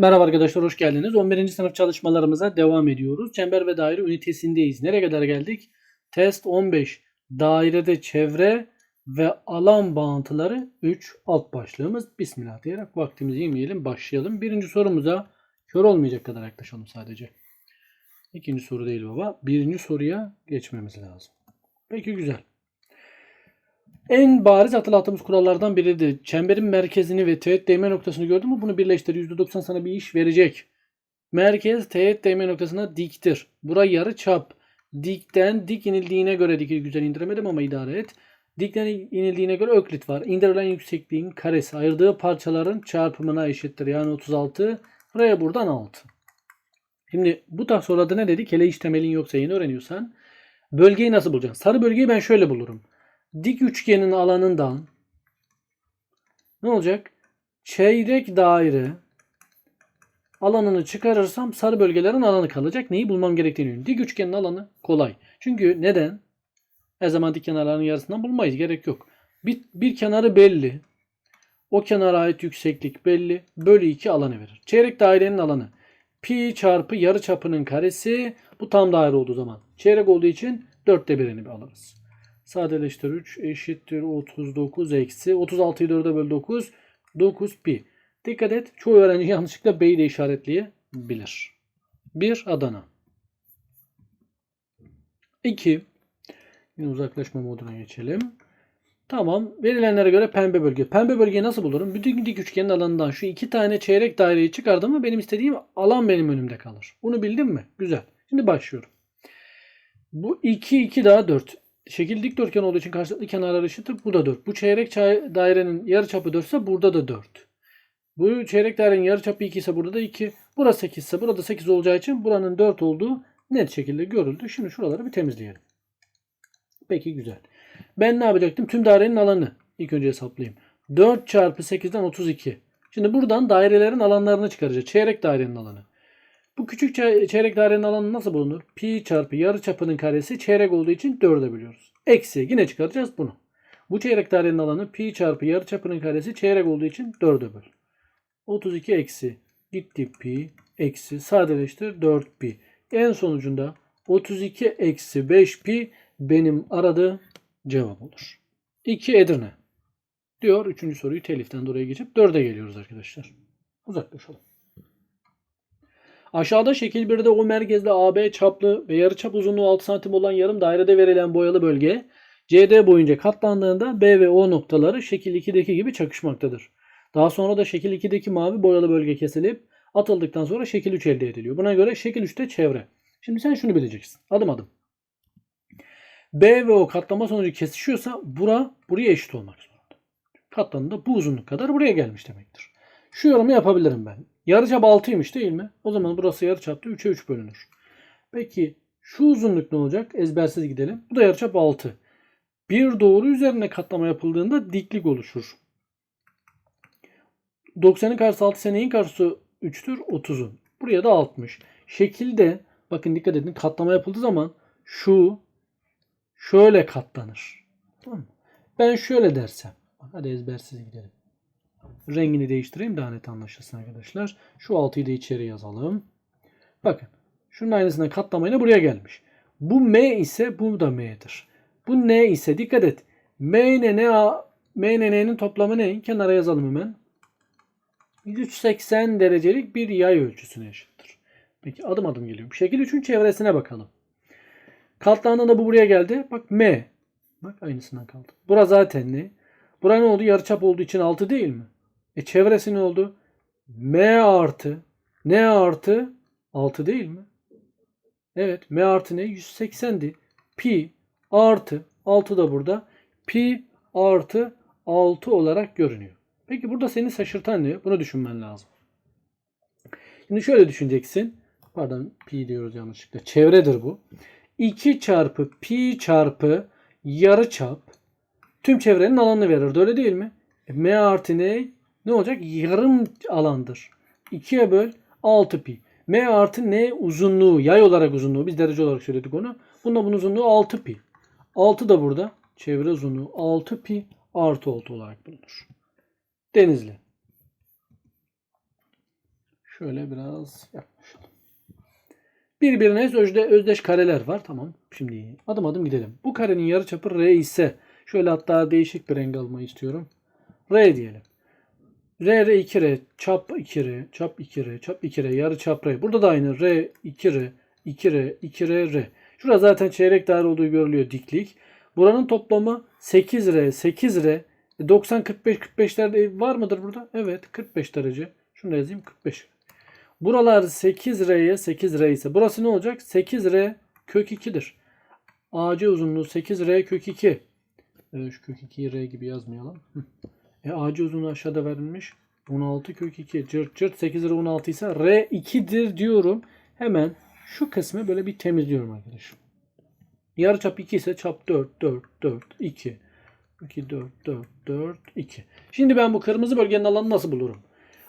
Merhaba arkadaşlar hoş geldiniz. 11. sınıf çalışmalarımıza devam ediyoruz. Çember ve daire ünitesindeyiz. Nereye kadar geldik? Test 15. Dairede çevre ve alan bağıntıları 3 alt başlığımız. Bismillah diyerek vaktimizi yemeyelim başlayalım. Birinci sorumuza kör olmayacak kadar yaklaşalım sadece. İkinci soru değil baba. Birinci soruya geçmemiz lazım. Peki güzel. En bariz hatırlattığımız kurallardan biridir. Çemberin merkezini ve teğet değme noktasını gördün mü? Bunu birleştir. %90 sana bir iş verecek. Merkez teğet değme noktasına diktir. Bura yarı çap. Dikten dik inildiğine göre diki güzel indiremedim ama idare et. Dikten inildiğine göre öklit var. İndirilen yüksekliğin karesi ayırdığı parçaların çarpımına eşittir. Yani 36. Buraya buradan 6. Şimdi bu tarz sorularda ne dedik? Hele iş temelin yoksa yeni öğreniyorsan. Bölgeyi nasıl bulacaksın? Sarı bölgeyi ben şöyle bulurum dik üçgenin alanından ne olacak? Çeyrek daire alanını çıkarırsam sarı bölgelerin alanı kalacak. Neyi bulmam gerektiğini. Dik üçgenin alanı kolay. Çünkü neden? Her zaman dik kenarların yarısından bulmayız. Gerek yok. Bir, bir kenarı belli. O kenara ait yükseklik belli. Bölü 2 alanı verir. Çeyrek dairenin alanı. Pi çarpı yarı çapının karesi. Bu tam daire olduğu zaman. Çeyrek olduğu için dörtte birini alırız. Sadeleştir 3 eşittir 39 eksi 36'yı 4'e böl 9 9 pi. Dikkat et çoğu öğrenci yanlışlıkla B'yi de işaretleyebilir. 1 Adana. 2 Yine uzaklaşma moduna geçelim. Tamam. Verilenlere göre pembe bölge. Pembe bölgeyi nasıl bulurum? Bütün dik üçgenin alanından şu iki tane çeyrek daireyi çıkardım mı benim istediğim alan benim önümde kalır. Bunu bildim mi? Güzel. Şimdi başlıyorum. Bu 2 2 daha 4 şekil dikdörtgen olduğu için karşılıklı kenarlar eşittir. Bu da 4. Bu çeyrek dairenin yarıçapı 4 ise burada da 4. Bu çeyrek dairenin yarıçapı 2 ise burada da 2. Burası 8 ise burada 8 olacağı için buranın 4 olduğu net şekilde görüldü. Şimdi şuraları bir temizleyelim. Peki güzel. Ben ne yapacaktım? Tüm dairenin alanı ilk önce hesaplayayım. 4 çarpı 8'den 32. Şimdi buradan dairelerin alanlarını çıkaracağız. Çeyrek dairenin alanı. Bu küçük çeyrek dairenin alanı nasıl bulunur? Pi çarpı yarı çapının karesi çeyrek olduğu için 4'e bölüyoruz. Eksi yine çıkaracağız bunu. Bu çeyrek dairenin alanı pi çarpı yarı çapının karesi çeyrek olduğu için 4'e böl. 32 eksi gitti pi eksi sadeleştir 4 pi. En sonucunda 32 eksi 5 pi benim aradığım cevap olur. 2 Edirne diyor. Üçüncü soruyu teliften dolayı geçip 4'e geliyoruz arkadaşlar. Uzaklaşalım. Aşağıda şekil 1'de o merkezde AB çaplı ve yarıçap uzunluğu 6 santim olan yarım dairede verilen boyalı bölge CD boyunca katlandığında B ve O noktaları şekil 2'deki gibi çakışmaktadır. Daha sonra da şekil 2'deki mavi boyalı bölge kesilip atıldıktan sonra şekil 3 elde ediliyor. Buna göre şekil 3'te çevre. Şimdi sen şunu bileceksin. Adım adım. B ve O katlama sonucu kesişiyorsa bura buraya eşit olmak zorunda. Katlandığında bu uzunluk kadar buraya gelmiş demektir. Şu yorumu yapabilirim ben. Yarıçap 6'ymış değil mi? O zaman burası yarıçapta 3'e 3 bölünür. Peki şu uzunluk ne olacak? Ezbersiz gidelim. Bu da yarıçap 6. Bir doğru üzerine katlama yapıldığında diklik oluşur. 90'ın karşısı 6 ise neyin karşısı 3'tür? 30'un. Buraya da 60. Şekilde bakın dikkat edin katlama yapıldığı zaman şu şöyle katlanır. Tamam mı? Ben şöyle dersem. Hadi ezbersiz gidelim. Rengini değiştireyim daha net anlaşılsın arkadaşlar. Şu 6'yı da içeri yazalım. Bakın. Şunun aynısından katlamayla buraya gelmiş. Bu M ise bu da M'dir. Bu N ise dikkat et. M ile N, M ile N'nin toplamı ne? Kenara yazalım hemen. 180 derecelik bir yay ölçüsüne eşittir. Peki adım adım geliyorum. Şekil 3'ün çevresine bakalım. Katlandığında bu buraya geldi. Bak M. Bak aynısından kaldı. Bura zaten ne? Bura ne oldu? Yarıçap olduğu için 6 değil mi? E çevresi ne oldu? M artı N artı 6 değil mi? Evet. M artı ne? 180'di. Pi artı 6 da burada. Pi artı 6 olarak görünüyor. Peki burada seni şaşırtan ne? Bunu düşünmen lazım. Şimdi şöyle düşüneceksin. Pardon pi diyoruz yanlışlıkla. Çevredir bu. 2 çarpı pi çarpı yarı çap tüm çevrenin alanını verir. Öyle değil mi? E, M artı ne? Ne olacak? Yarım alandır. 2'ye böl 6 pi. M artı N uzunluğu. Yay olarak uzunluğu. Biz derece olarak söyledik onu. Bunda bunun uzunluğu 6 pi. 6 da burada. Çevre uzunluğu 6 pi artı 6 olarak bulunur. Denizli. Şöyle biraz yaklaşalım. Birbirine özde, özdeş kareler var. Tamam. Şimdi adım adım gidelim. Bu karenin yarıçapı R ise şöyle hatta değişik bir renk almayı istiyorum. R diyelim. R, R 2R, çap 2R, çap 2R, çap 2R, yarı çap R. Burada da aynı R, 2R, 2R, 2R, R. Şurada zaten çeyrek daire olduğu görülüyor diklik. Buranın toplamı 8R, 8R. E, 90, 45, 45'lerde var mıdır burada? Evet 45 derece. Şunu yazayım 45. Buralar 8R'ye 8R ise burası ne olacak? 8R kök 2'dir. AC uzunluğu 8R kök 2. Ee, şu kök 2'yi R gibi yazmayalım. E, AC uzunluğu aşağıda verilmiş. 16 kök 2. Cırt cırt 8 lira 16 ise R 2'dir diyorum. Hemen şu kısmı böyle bir temizliyorum arkadaşım. Yarıçap 2 ise çap 4, 4, 4, 2. 2, 4, 4, 4, 2. Şimdi ben bu kırmızı bölgenin alanını nasıl bulurum?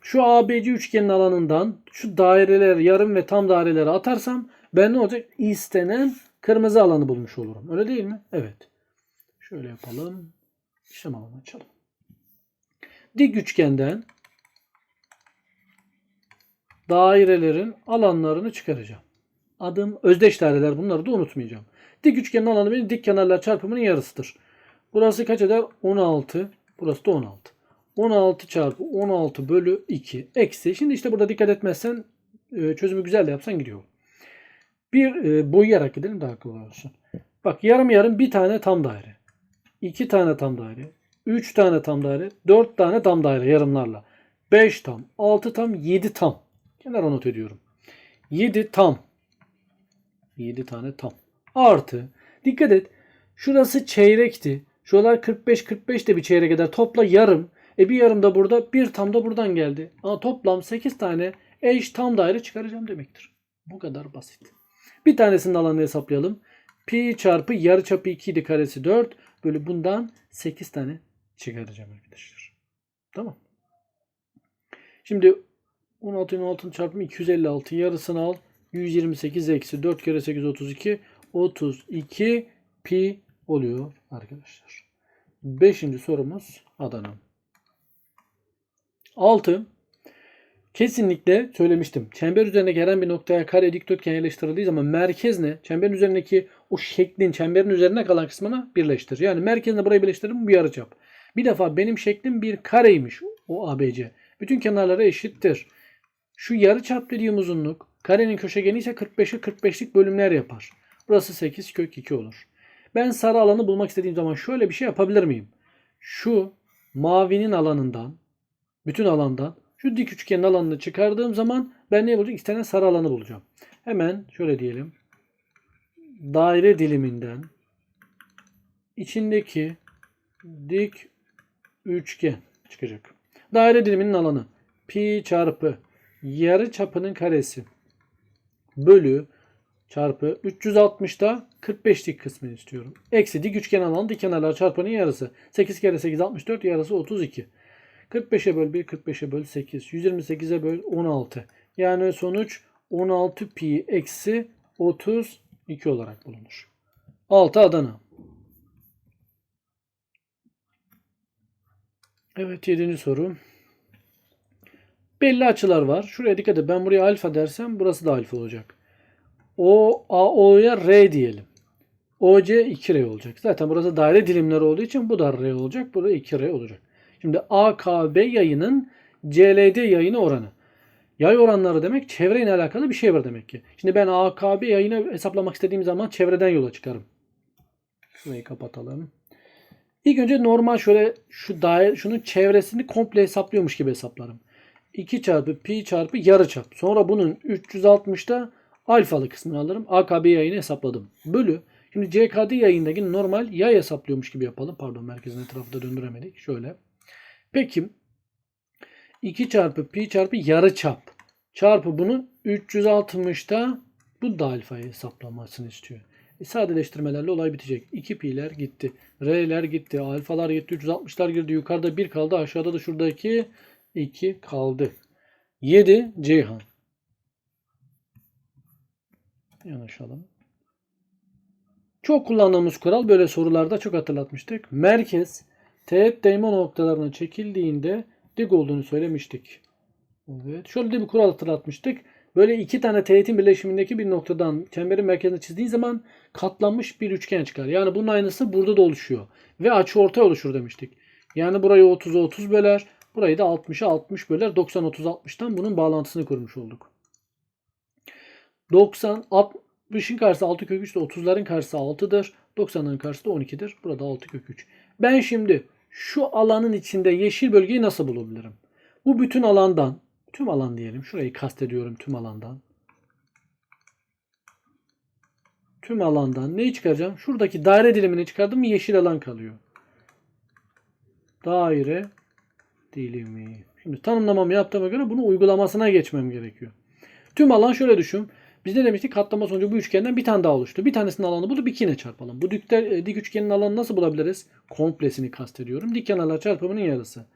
Şu ABC üçgenin alanından şu daireler, yarım ve tam daireleri atarsam ben ne olacak? İstenen kırmızı alanı bulmuş olurum. Öyle değil mi? Evet. Şöyle yapalım. İşlem alanı açalım. Dik üçgenden dairelerin alanlarını çıkaracağım. Adım özdeş daireler bunları da unutmayacağım. Dik üçgenin alanı benim dik kenarlar çarpımının yarısıdır. Burası kaç eder? 16. Burası da 16. 16 çarpı 16 bölü 2 eksi. Şimdi işte burada dikkat etmezsen e, çözümü güzel de yapsan gidiyor. Bir e, boyayarak gidelim daha kolay olsun. Bak yarım yarım bir tane tam daire. 2 tane tam daire. 3 tane tam daire. 4 tane tam daire yarımlarla. 5 tam. 6 tam. 7 tam. Kenara not ediyorum. 7 tam. 7 tane tam. Artı. Dikkat et. Şurası çeyrekti. Şuralar 45-45 de bir çeyrek eder. Topla yarım. E bir yarım da burada. Bir tam da buradan geldi. Ama toplam 8 tane eş tam daire çıkaracağım demektir. Bu kadar basit. Bir tanesinin alanını hesaplayalım. Pi çarpı yarıçapı 2 idi karesi 4. Böyle bundan 8 tane çıkaracağım arkadaşlar. Tamam. Şimdi 16 16 çarpımı 256 yarısını al. 128 eksi 4 kere 8 32 32 pi oluyor arkadaşlar. Beşinci sorumuz Adana. 6. Kesinlikle söylemiştim. Çember üzerindeki herhangi bir noktaya kare dikdörtgen yerleştirildiği zaman merkez ne? Çemberin üzerindeki o şeklin çemberin üzerine kalan kısmına birleştir. Yani merkezle burayı birleştiririm bu yarıçap. Bir defa benim şeklim bir kareymiş o ABC. Bütün kenarları eşittir. Şu yarıçap dediğim uzunluk karenin köşegeni ise 45'i 45'lik bölümler yapar. Burası 8 kök 2 olur. Ben sarı alanı bulmak istediğim zaman şöyle bir şey yapabilir miyim? Şu mavinin alanından bütün alandan şu dik üçgenin alanını çıkardığım zaman ben ne bulacağım? İstenen sarı alanı bulacağım. Hemen şöyle diyelim. Daire diliminden içindeki dik üçgen çıkacak. Daire diliminin alanı pi çarpı yarı çapının karesi bölü çarpı 360'da 45'lik kısmını istiyorum. Eksi dik üçgen alanı dik kenarlar çarpanın yarısı. 8 kere 8 64 yarısı 32. 45'e böl 1 45'e böl 8. 128'e böl 16. Yani sonuç 16 pi eksi 32 olarak bulunur. 6 Adana. Evet 7. soru. Belli açılar var. Şuraya dikkat et. Ben buraya alfa dersem burası da alfa olacak. O AO'ya R diyelim. OC 2R olacak. Zaten burası daire dilimleri olduğu için bu da R olacak. Bu da 2R olacak. Şimdi AKB yayının CLD yayını oranı. Yay oranları demek çevreyle alakalı bir şey var demek ki. Şimdi ben AKB yayını hesaplamak istediğim zaman çevreden yola çıkarım. Şurayı kapatalım. İlk önce normal şöyle şu daire şunun çevresini komple hesaplıyormuş gibi hesaplarım. 2 çarpı pi çarpı yarıçap. Sonra bunun 360'da alfalı kısmını alırım. AKB yayını hesapladım. Bölü. Şimdi CKD yayındaki normal yay hesaplıyormuş gibi yapalım. Pardon merkezin etrafı da döndüremedik. Şöyle. Peki 2 çarpı pi çarpı yarıçap çarpı bunu 360'da bu da alfayı hesaplamasını istiyor. E sadeleştirmelerle olay bitecek. 2 pi'ler gitti. R'ler gitti. Alfalar gitti. 360'lar girdi. Yukarıda 1 kaldı. Aşağıda da şuradaki 2 kaldı. 7 Ceyhan. Yanaşalım. Çok kullandığımız kural böyle sorularda çok hatırlatmıştık. Merkez teğet değme noktalarına çekildiğinde dik olduğunu söylemiştik. Evet. Şöyle de bir kural hatırlatmıştık. Böyle iki tane teğetin birleşimindeki bir noktadan çemberin merkezine çizdiğin zaman katlanmış bir üçgen çıkar. Yani bunun aynısı burada da oluşuyor. Ve açı ortay oluşur demiştik. Yani burayı 30'a 30 böler. Burayı da 60'a 60 böler. 90 30 60'tan bunun bağlantısını kurmuş olduk. 90 60'ın karşısı 6 kök 3 de 30'ların karşısı 6'dır. 90'ların karşısı da 12'dir. Burada 6 kök 3. Ben şimdi şu alanın içinde yeşil bölgeyi nasıl bulabilirim? Bu bütün alandan tüm alan diyelim. Şurayı kastediyorum tüm alandan. Tüm alandan neyi çıkaracağım? Şuradaki daire dilimini çıkardım mı yeşil alan kalıyor. Daire dilimi. Şimdi tanımlamamı yaptığıma göre bunu uygulamasına geçmem gerekiyor. Tüm alan şöyle düşün. Biz ne demiştik? Katlama sonucu bu üçgenden bir tane daha oluştu. Bir tanesinin alanı bulup ikine çarpalım. Bu dik, dik üçgenin alanını nasıl bulabiliriz? Komplesini kastediyorum. Dik kenarlar çarpımının yarısı.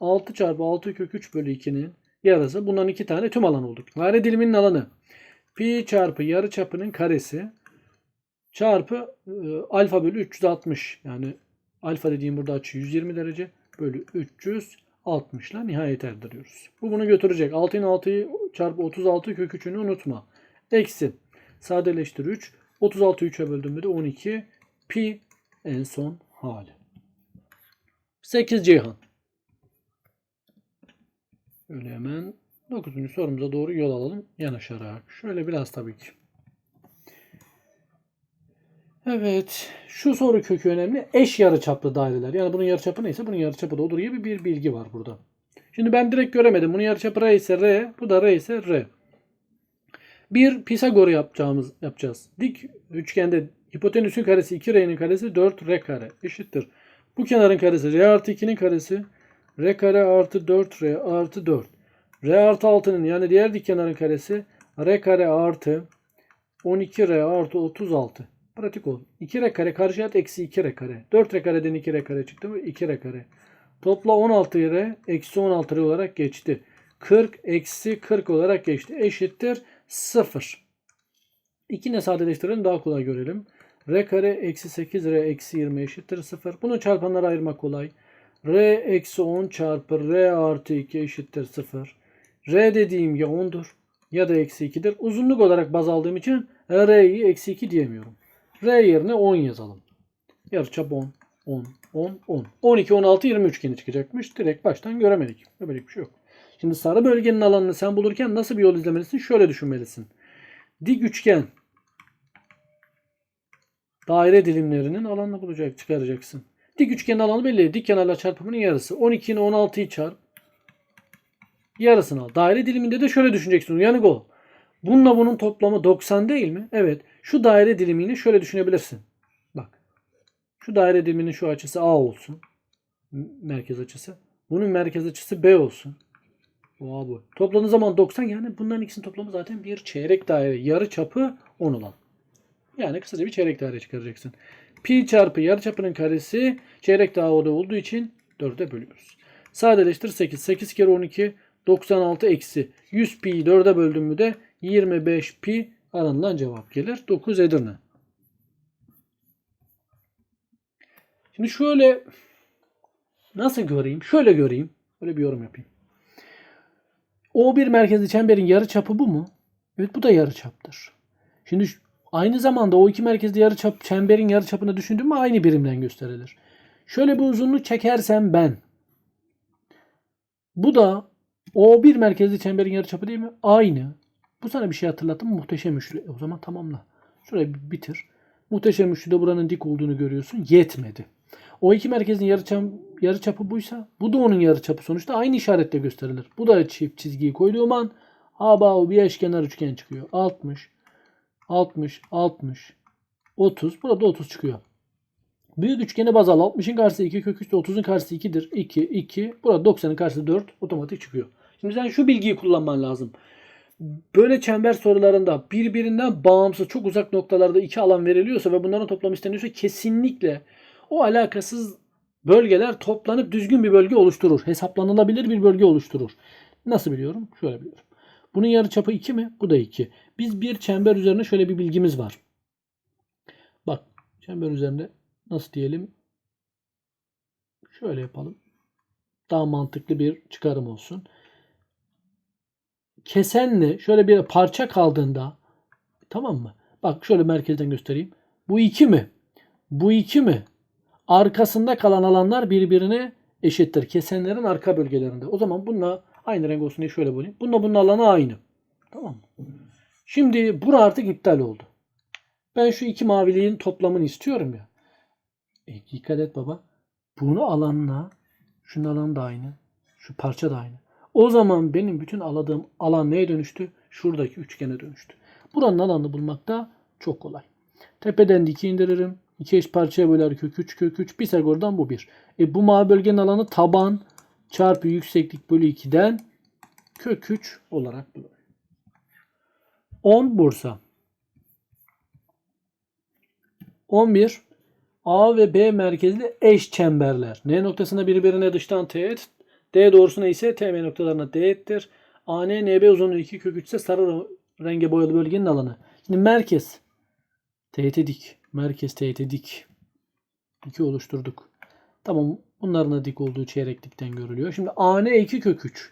6 çarpı 6 kök 3 bölü 2'nin yarısı. Bundan iki tane tüm alan olduk. Daire diliminin alanı. Pi çarpı yarı çapının karesi çarpı e, alfa bölü 360. Yani alfa dediğim burada açı 120 derece bölü 360 ile nihayet erdiriyoruz. Bu bunu götürecek. 6'ın 6'yı çarpı 36 kök 3'ünü unutma. Eksi. Sadeleştir 3. 36 3'e böldüğümde de 12. Pi en son hali. 8 Ceyhan. Öyle hemen 9. sorumuza doğru yol alalım yanaşarak. Şöyle biraz tabii ki. Evet. Şu soru kökü önemli. Eş yarıçaplı daireler. Yani bunun yarıçapı neyse bunun yarıçapı da odur gibi bir bilgi var burada. Şimdi ben direkt göremedim. Bunun yarıçapı R ise R. Bu da R ise R. Bir Pisagor yapacağımız yapacağız. Dik üçgende hipotenüsün karesi 2R'nin karesi 4R kare eşittir. Bu kenarın karesi R artı 2'nin karesi R kare artı 4R artı 4. R artı 6'nın yani diğer dik kenarın karesi R kare artı 12R artı 36. Pratik ol. 2R kare karşıya at eksi 2R kare. 4R kareden 2R kare çıktı mı? 2R kare. Topla 16R eksi 16R olarak geçti. 40 eksi 40 olarak geçti. Eşittir 0. İkine sadeleştirelim daha kolay görelim. R kare eksi 8 R eksi 20 eşittir 0. Bunu çarpanlara ayırmak kolay. R eksi 10 çarpı R artı 2 eşittir 0. R dediğim ya 10'dur ya da eksi 2'dir. Uzunluk olarak baz aldığım için R'yi eksi 2 diyemiyorum. R yerine 10 yazalım. Yarıçap 10, 10, 10, 10. 12, 16, 20 üçgeni çıkacakmış. Direkt baştan göremedik. Böyle bir şey yok. Şimdi sarı bölgenin alanını sen bulurken nasıl bir yol izlemelisin? Şöyle düşünmelisin. Dik üçgen daire dilimlerinin alanını bulacak, çıkaracaksın. Dik üçgenin alanı belli. Dik kenarlar çarpımının yarısı. 12'nin 16'yı çarp. Yarısını al. Daire diliminde de şöyle düşüneceksin. Uyanık ol. Bununla bunun toplamı 90 değil mi? Evet. Şu daire dilimini şöyle düşünebilirsin. Bak. Şu daire diliminin şu açısı A olsun. Merkez açısı. Bunun merkez açısı B olsun. Oha bu. Zaman 90 yani bunların ikisinin toplamı zaten bir çeyrek daire. Yarı çapı 10 olan. Yani kısaca bir çeyrek daire çıkaracaksın. Pi çarpı yarı çapının karesi çeyrek daire olduğu için 4'e bölüyoruz. Sadeleştir 8. 8 kere 12 96 eksi 100 pi 4'e böldüm mü de 25 pi aranılan cevap gelir. 9 Edirne. Şimdi şöyle nasıl göreyim? Şöyle göreyim. Böyle bir yorum yapayım. O1 merkezli çemberin yarıçapı bu mu? Evet bu da yarıçaptır. Şimdi aynı zamanda o iki merkezli yarıçap çemberin yarıçapını düşündüğüm aynı birimden gösterilir. Şöyle bir uzunluk çekersem ben bu da O1 merkezli çemberin yarıçapı değil mi? Aynı. Bu sana bir şey hatırlattı? Muhteşem üçlü. E o zaman tamamla. Şurayı bitir. Muhteşem üçlüde buranın dik olduğunu görüyorsun. Yetmedi. O iki merkezin yarıçap, yarıçapı buysa bu da onun yarıçapı sonuçta aynı işaretle gösterilir. Bu da çift çizgiyi koyduğum an aba bir eşkenar üçgen çıkıyor. 60 60 60 30 burada 30 çıkıyor. Büyük üçgeni baz al. 60'ın karşısı 2 kök 3 30'un karşısı 2'dir. 2 2 burada 90'ın karşısı 4 otomatik çıkıyor. Şimdi sen şu bilgiyi kullanman lazım. Böyle çember sorularında birbirinden bağımsız çok uzak noktalarda iki alan veriliyorsa ve bunların toplamı isteniyorsa kesinlikle o alakasız bölgeler toplanıp düzgün bir bölge oluşturur. Hesaplanılabilir bir bölge oluşturur. Nasıl biliyorum? Şöyle biliyorum. Bunun yarıçapı 2 mi? Bu da 2. Biz bir çember üzerine şöyle bir bilgimiz var. Bak çember üzerinde nasıl diyelim? Şöyle yapalım. Daha mantıklı bir çıkarım olsun. kesenle şöyle bir parça kaldığında tamam mı? Bak şöyle merkezden göstereyim. Bu 2 mi? Bu 2 mi? Arkasında kalan alanlar birbirine eşittir. Kesenlerin arka bölgelerinde. O zaman bununla aynı renk olsun diye şöyle bulayım. Bununla bunun alanı aynı. Tamam mı? Şimdi bura artık iptal oldu. Ben şu iki maviliğin toplamını istiyorum ya. E, dikkat et baba. Bunu alanla şunun alanı da aynı. Şu parça da aynı. O zaman benim bütün aladığım alan neye dönüştü? Şuradaki üçgene dönüştü. Buranın alanını bulmak da çok kolay. Tepeden diki indiririm. İki eş parçaya böler kök 3 kök 3. Pisagor'dan bu 1. E bu mavi bölgenin alanı taban çarpı yükseklik bölü 2'den kök 3 olarak bulunur. 10 Bursa. 11 A ve B merkezli eş çemberler. N noktasında birbirine dıştan teğet, D doğrusuna ise TM noktalarına teğettir. AN NB uzunluğu 2 kök 3 ise sarı renge boyalı bölgenin alanı. Şimdi merkez teğete dik. Merkez teğete dik. 2 oluşturduk. Tamam bunların da dik olduğu çeyrek dikten görülüyor. Şimdi AN 2 kök 3.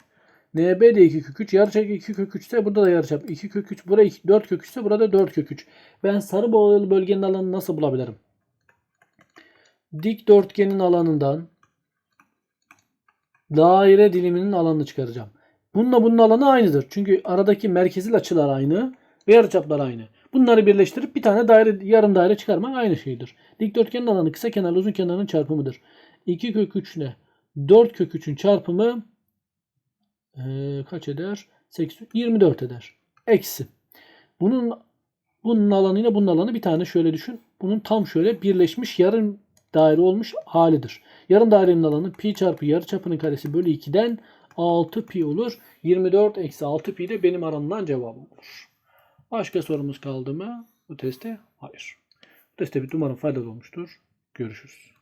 NB de 2 kök 3. Yarıçap 2 kök 3 ise burada da yarıçap 2 kök 3. Burada 2, 4 kök 3 ise burada 4 kök 3. Ben sarı boyalı bölgenin alanını nasıl bulabilirim? Dikdörtgenin alanından daire diliminin alanını çıkaracağım. Bununla bunun alanı aynıdır. Çünkü aradaki merkezil açılar aynı ve yarıçaplar aynı. Bunları birleştirip bir tane daire yarım daire çıkarmak aynı şeydir. Dikdörtgenin alanı kısa kenarla uzun kenarın çarpımıdır. 2 kök 3 ile 4 kök 3'ün çarpımı eee, kaç eder? 8, 24 eder. Eksi. Bunun bunun alanıyla bunun alanı bir tane şöyle düşün. Bunun tam şöyle birleşmiş yarım daire olmuş halidir. Yarım dairenin alanı pi çarpı yarıçapının karesi bölü 2'den 6 pi olur. 24 eksi 6 pi de benim aramdan cevabım olur. Başka sorumuz kaldı mı bu testte? Hayır. Bu testte bir umarım faydalı olmuştur. Görüşürüz.